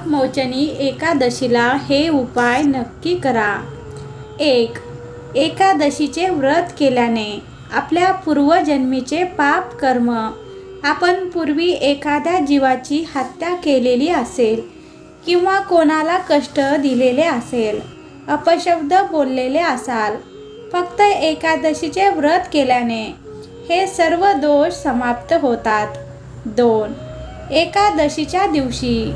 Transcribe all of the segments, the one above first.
पापमोचनी एकादशीला हे उपाय नक्की करा. एक एकादशीचे व्रत केल्याने आपल्या पूर्वजन्मीचे पाप कर्म. आपण पूर्वी एखाद्या जीवाची हत्या केलेली असेल किंवा कोणाला कष्ट दिलेले असेल अपशब्द बोललेले असाल फक्त एकादशीचे व्रत केल्याने हे सर्व दोष समाप्त होतात. दोन एकादशीच्या दिवशी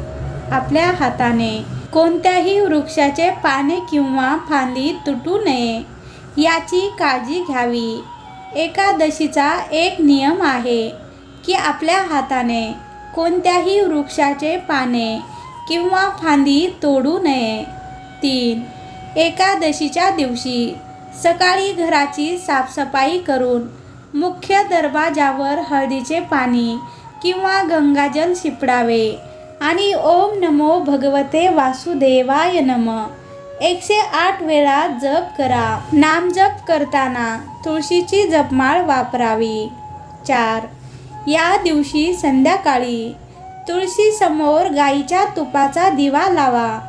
आपल्या हाताने. कोणत्याही वृक्षाचे पाने किंवा फांदी तुटू नये. याची काळजी घ्यावी. एकादशीचा एक नियम आहे की आपल्या हाताने कोणत्याही वृक्षाचे पाने किंवा फांदी तोडू नये. तीन एकादशीच्या दिवशी सकाळी घराची साफसफाई करून मुख्य दरवाजावर हळदीचे पाणी किंवा गंगाजल शिपडावे. आणि ओम नमो भगवते वासुदेवाय नम. एकशे आठ वेळा जप करा. नामजप करताना तुळशीची जपमाळ वापरावी. चार. या दिवशी संध्याकाळी तुळशीसमोर गाईच्या तुपाचा दिवा लावा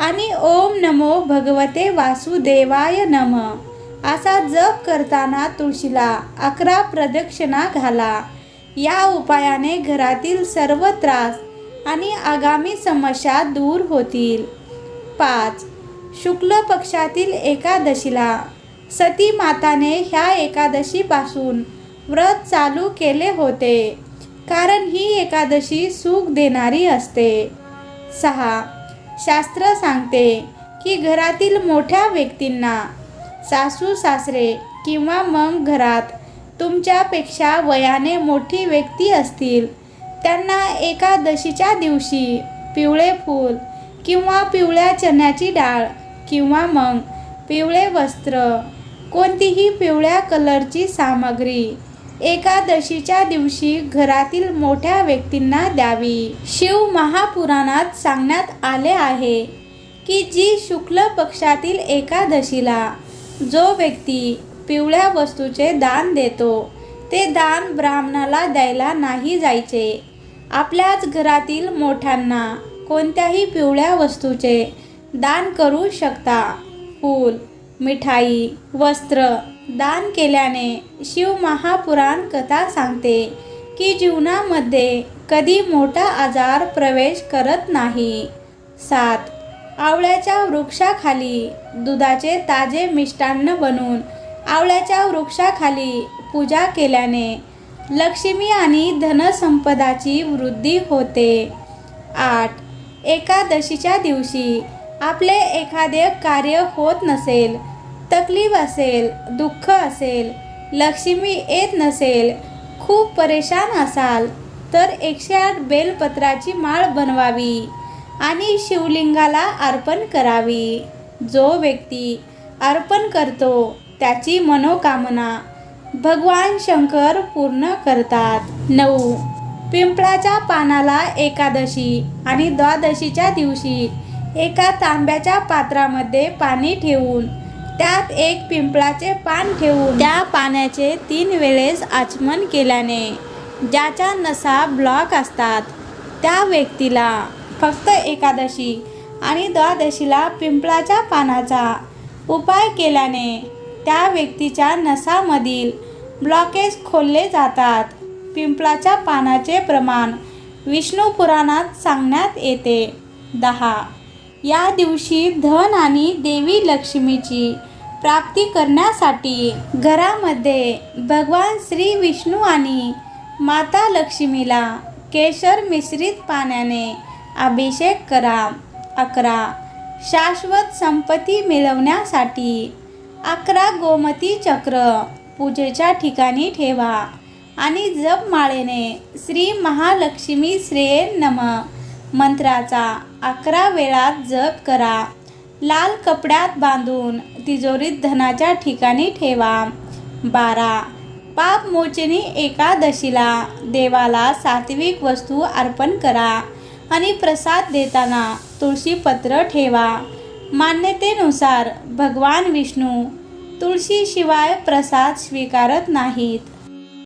आणि ओम नमो भगवते वासुदेवाय नम. असा जप करताना तुळशीला अकरा प्रदक्षिणा घाला. या उपायाने घरातील सर्व त्रास आणि आगामी समस्या दूर होतील. पाच. शुक्ल पक्षातील एकादशीला सती माताने ह्या एकादशीपासून व्रत चालू केले होते कारण ही एकादशी सुख देणारी असते. सहा. शास्त्र सांगते की घरातील मोठ्या व्यक्तींना सासू सासरे किंवा मग घरात तुमच्यापेक्षा वयाने मोठी व्यक्ती असतील त्यांना एकादशीच्या दिवशी पिवळे फूल किंवा पिवळ्या चण्याची डाळ किंवा मग पिवळे वस्त्र कोणतीही पिवळ्या कलरची सामग्री एकादशीच्या दिवशी घरातील मोठ्या व्यक्तींना द्यावी. शिव महापुराणात सांगण्यात आले आहे की जी शुक्ल पक्षातील एकादशीला जो व्यक्ती पिवळ्या वस्तूचे दान देतो ते दान ब्राह्मणाला द्यायला नाही जायचे. आपल्याच घरातील मोठ्यांना कोणत्याही पिवळ्या वस्तूचे दान करू शकता. फूल मिठाई वस्त्र दान केल्याने शिव महापुराण कथा सांगते की जीवनामध्ये कधी मोठा आजार प्रवेश करत नाही. सात आवळ्याच्या वृक्षाखाली दुधाचे ताजे मिष्टान्न बनवून आवळ्याच्या वृक्षाखाली पूजा केल्याने लक्ष्मी आणि धनसंपदाची वृद्धी होते. आठ. एकादशीच्या दिवशी आपले एखादे कार्य होत नसेल तकलीफ असेल दुःख असेल लक्ष्मी येत नसेल खूप परेशान असाल तर एकशे आठ बेलपत्राची माळ बनवावी आणि शिवलिंगाला अर्पण करावी. जो व्यक्ती अर्पण करतो त्याची मनोकामना भगवान शंकर पूर्ण करतात. नऊ. पिंपळाच्या पानाला एकादशी आणि द्वादशीच्या दिवशी एका तांब्याच्या पात्रामध्ये पाणी ठेवून त्यात एक पिंपळाचे पान ठेवून त्या पाण्याचे तीन वेळेस आचमन केल्याने ज्याच्या नसा ब्लॉक असतात त्या व्यक्तीला फक्त एकादशी आणि द्वादशीला पिंपळाच्या पानाचा उपाय केल्याने त्या व्यक्तीच्या नसामधील ब्लॉकेज खोलले जातात. पिंपळाच्या पानाचे प्रमाण विष्णू पुराणात सांगण्यात येते. दहा. या दिवशी धन आणि देवी लक्ष्मीची प्राप्ती करण्यासाठी घरामध्ये भगवान श्री विष्णू आणि माता लक्ष्मीला केशर मिश्रित पाण्याने अभिषेक करा. अकरा. शाश्वत संपत्ती मिळवण्यासाठी अकरा गोमती चक्र. पूजेच्या ठिकाणी ठेवा. आणि जपमाळेने श्री महालक्ष्मी श्रेय नम. मंत्राचा अकरा वेळा जप करा. लाल कपड्यात बांधून तिजोरीत धनाच्या ठिकाणी ठेवा. बारा. पापमोचनी एकादशीला देवाला सात्विक वस्तू अर्पण करा. आणि प्रसाद देताना तुळशीपत्र ठेवा. मान्यतेनुसार भगवान विष्णू तुळशीशिवाय प्रसाद स्वीकारत नाहीत.